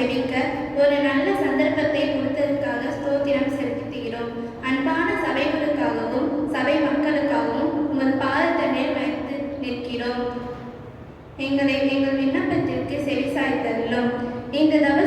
ஜெபிக்க ஒரு நல்ல சந்தர்ப்பத்தை கொடுத்ததற்காக ஸ்தோத்திரம் செலுத்துகிறோம். அன்பான சபைகளுக்காகவும் சபை மக்களுக்காகவும் உங்கள் பாதத்தண்ணீர் வைத்து நிற்கிறோம். எங்களை எங்கள் விண்ணப்பத்திற்கு செவி இந்த தவ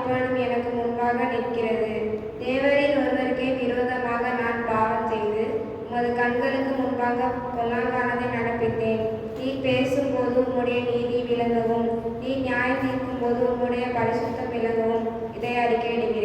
ஆத்மானும் எனக்கு முன்பாக நிற்கிறது. தேவரில் ஒருவருக்கே விரோதமாக நான் பாவம் செய்து உமது கண்களுக்கு முன்பாக பொல்லாங்கானதை நடப்பித்தேன். நீ பேசும்போது உம்முடைய நீதி விளங்கவும் நீ நியாயம் தீர்க்கும் போது உம்முடைய பரிசுத்தம் விளங்கவும். இதை அறிக்கையிடுகிறேன்.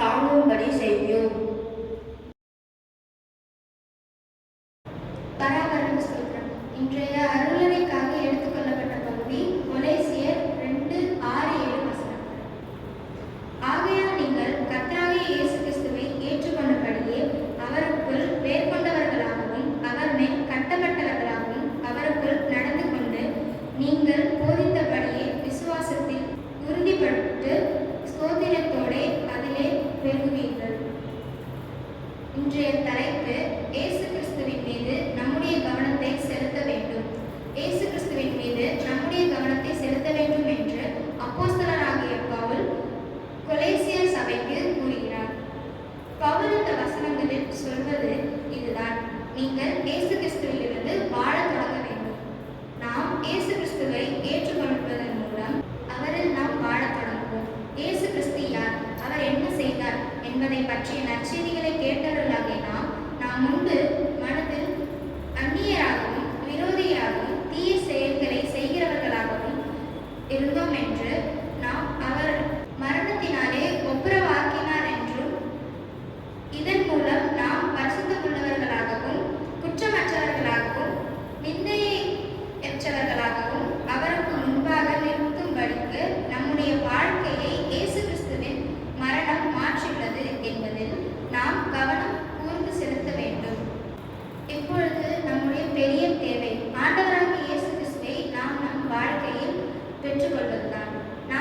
தாங்கும்படி செய்யும். என்பதை பற்றிய நற்செய்திகளை கேட்டவர்களாகிய நாம் நாம் முன்பு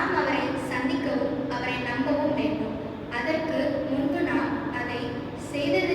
நாம் அவரை சந்திக்கவும் அவரை நம்பவும் வேண்டும். அதற்கு முன்பு நாம் அதை செய்தது